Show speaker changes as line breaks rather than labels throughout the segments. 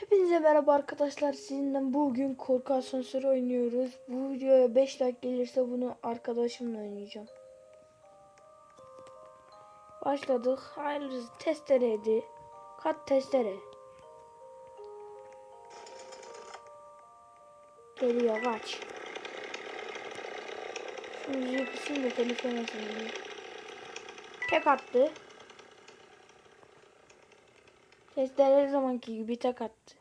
Hepinize merhaba arkadaşlar. Sizinle bugün korku asansörü oynuyoruz. Bu videoya 5 like gelirse bunu arkadaşımla oynayacağım. Başladık. Hayırlısı testereydi. Kat testere. Geliyor kaç. Şu müziği kısayım da telif yemesin. Tek attı. Testere her zamanki gibi tek attı.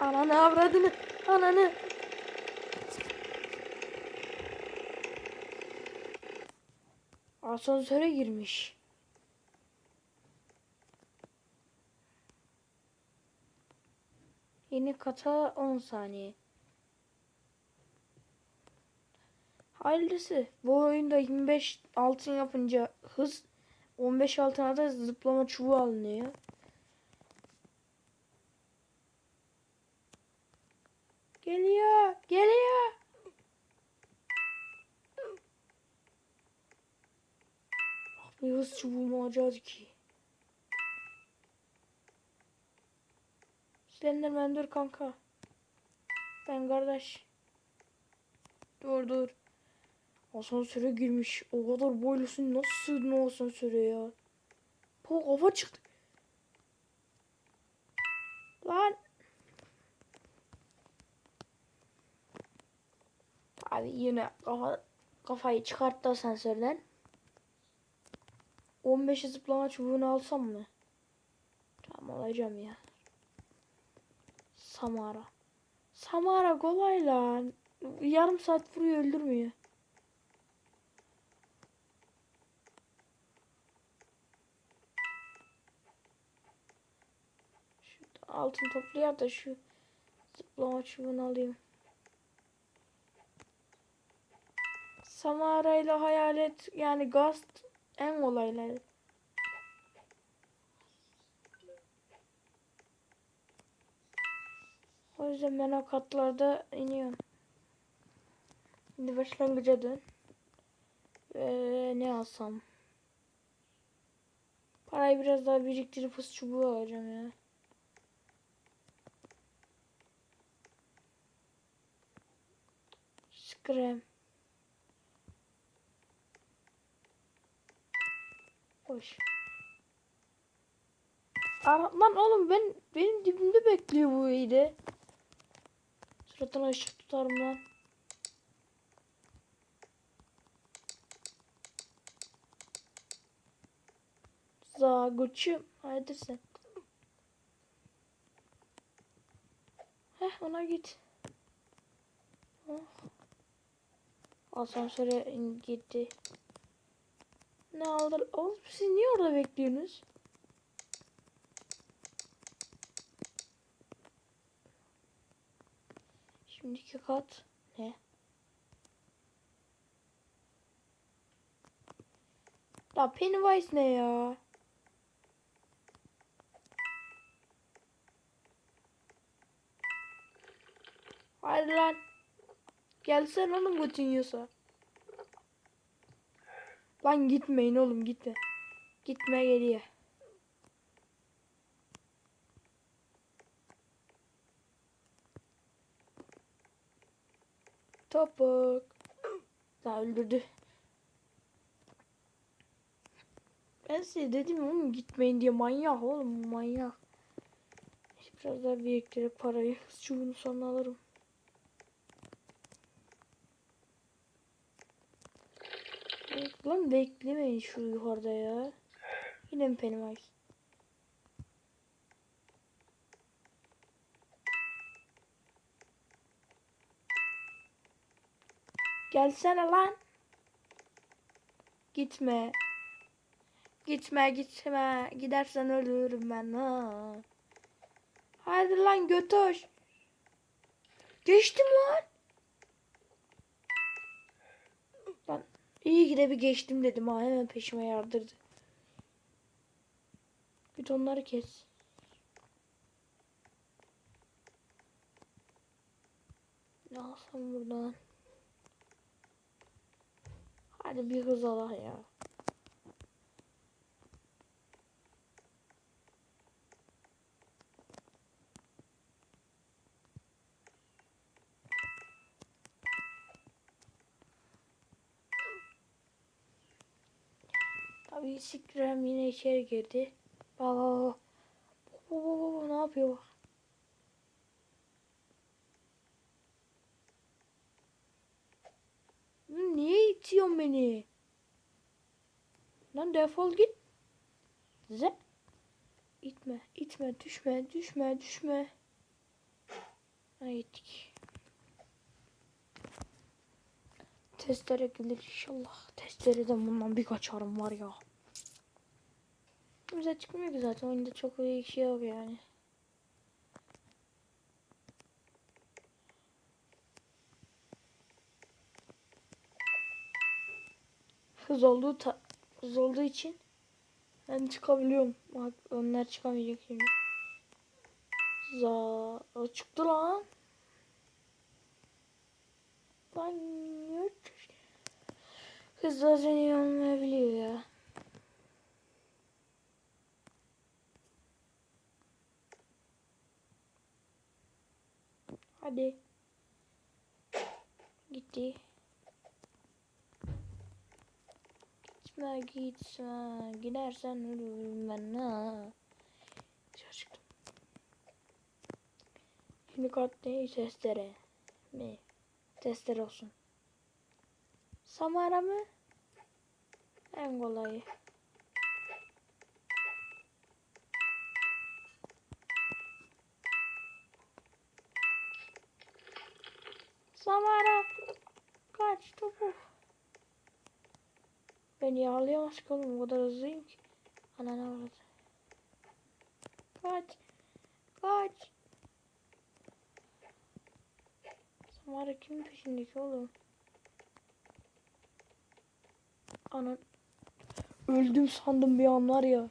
Ananı avradını. Ananı. Asansöre girmiş. Yeni kata 10 saniye. Hayırlısı. Bu oyunda 25 altın yapınca hız 15 altına da zıplama çubuğu alınıyor. Geliyor. Geliyor. Ah, bir hız çubuğumu alacağız ki. Slenderman dur kanka. Ben kardeş. Dur dur. Asansöre girmiş. O kadar boylusun nasıl sığdın o asansöre ya? Po kafa çıktı. Lan. Abi yine kafa, kafayı çıkarttı asansörden. 15 zıplama çubuğunu alsam mı? Tamam alacağım ya. Samara. Samara kolay lan. Yarım saat vuruyor öldürmüyor. Şu altın toplayayım da şu zıplama çubuğunu alayım. Samara ile hayalet yani Ghost en kolayları. O yüzden ben o katlarda iniyorum. Şimdi başlangıca dön. Ve ne alsam? Parayı biraz daha biriktirip hız çubuğu alacağım ya. Scram. Hoş. Lan oğlum ben benim dibimde bekliyor bu iyiydi. Suratına ışık tutarım lan. Zaguçum. Haydi sen. Heh ona git. Oh. Asansöre gitti. Ne aldı? Oğlum siz niye orada bekliyorsunuz? Şimdiki kat ne? La Pennywise ne ya? Haydi lan. Gelsen oğlum götün yiyorsa. Lan gitmeyin oğlum gitme. Gitme geriye. Topuk. Daha öldürdü. Ben size dedim oğlum gitmeyin diye manyak oğlum manyak. Biraz daha biriktirip parayı çubuğunu sonra alırım. Evet, Lan beklemeyin şu yukarıda ya. Yine mi Pennywise? Gelsene lan. Gitme. Gitme gitme. Gidersen ölürüm ben. Ha. Hadi lan götür. Geçtim. Lan iyi ki de bir geçtim dedim ha. Hemen peşime yardırdı. Bir onları kes. Ne alsam buradan? Hadi bir hız ala ya. Abi Scram yine içeri girdi. Bak bak bak. Bak, ne yapıyor Niye itiyorsun beni? Lan defol git. Ze. İtme, itme, düşme, düşme, düşme. Ha gittik. Gelir inşallah. Testereden bundan bir kaçarım var ya. Bize çıkmıyor ki zaten oyunda çok iyi şey yok yani. Hız olduğu ta hız olduğu için ben çıkabiliyorum. Bak onlar çıkamayacak şimdi. Za çıktı lan. Lan yok. Kız da seni olmayabiliyor ya. Hadi. Gitti. Gitme gitme. Gidersen ölürüm ben ha. Dışarı çıktım. Şimdi ne? Testere. Mi? Testere olsun. Samara mı? En kolayı. Samara. Kaç topuk. Beni yağlayamaz ki oğlum. O kadar hızlıyım ki. Anana uğradı. Kaç. Kaç. Samara kimin peşindeki oğlum? Anan. Öldüm sandım bir an var ya.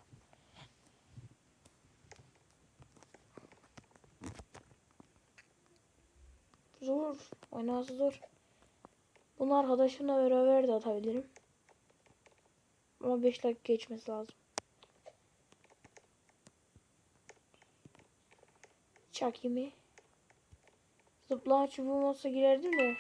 Zor. Oynaması zor. Bunu arkadaşımla beraber de atabilirim. Ama 5 dakika geçmesi lazım. Çaki mi? Zıplama çubuğum olsa girerdim de.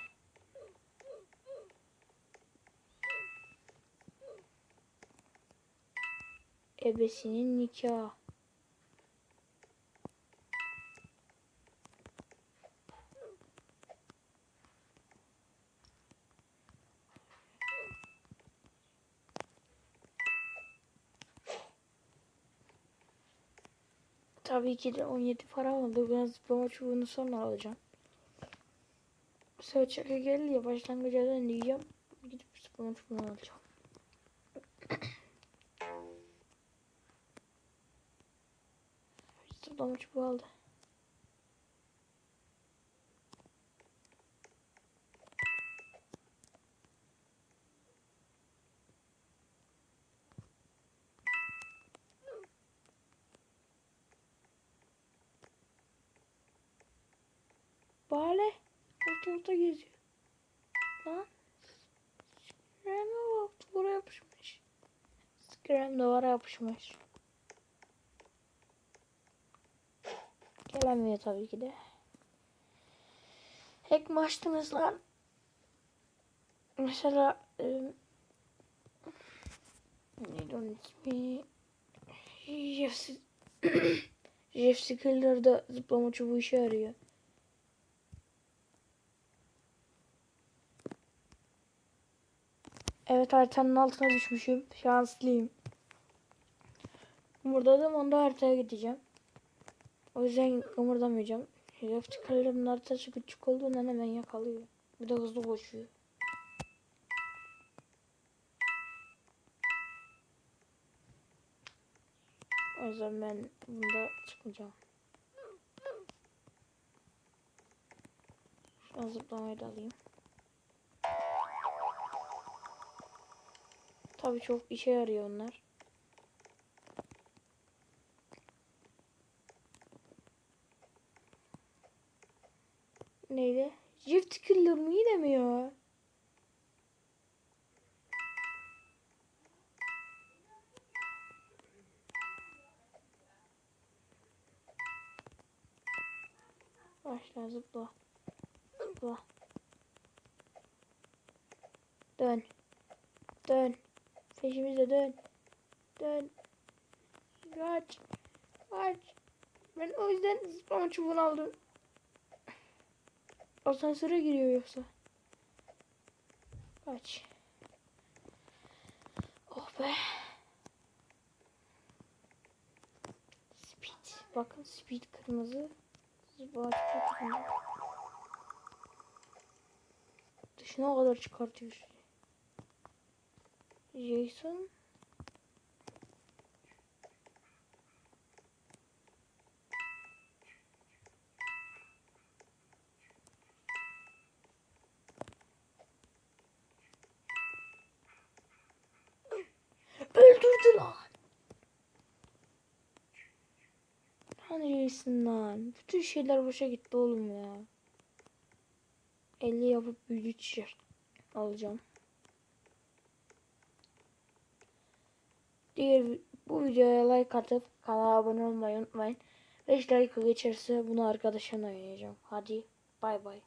Ebesinin nikahı. Tabii ki de 17 para oldu. Ben zıplama çubuğunu sonra alacağım. Çaka geldi ya başlangıca dön diyeceğim. Gidip zıplama çubuğunu alacağım. Zıplama çubuğu aldı. Bale ortalıkta geziyor. Lan. Scram'e bak duvara yapışmış. Scram duvara yapışmış. Gelemiyor tabii ki de. Hack mi açtınız lan? Mesela e, neydi onun ismi? Jeff, Jeff Skiller'da zıplama çubuğu işe yarıyor. Evet haritanın altına düşmüşüm. Şanslıyım. Da onda haritaya gideceğim. O yüzden kımırdamayacağım. Hedef çıkarırım haritası küçük olduğundan hemen yakalıyor. Bir de hızlı koşuyor. O yüzden ben bunda çıkmayacağım. Şu an zıplamayı da alayım. Tabii çok işe yarıyor onlar. Neydi? Jift killer mı yine mi ya? Başla zıpla. Zıpla. Dön. Dön. Peşimize dön. Dön. Kaç. Kaç. Ben o yüzden zıplama çubuğunu aldım. Asansöre giriyor yoksa. Kaç. Oh be. Speed. Bakın speed kırmızı. Zıplama çubuğu. Dışına kadar çıkartıyor. Jason. Öldürdü lan. Hani Jason lan. Bütün şeyler boşa gitti oğlum ya. 50 yapıp büyücü tişört alacağım. Diğer bu videoya like atıp kanala abone olmayı unutmayın. 5 like geçerse bunu arkadaşımla oynayacağım. Hadi bay bay.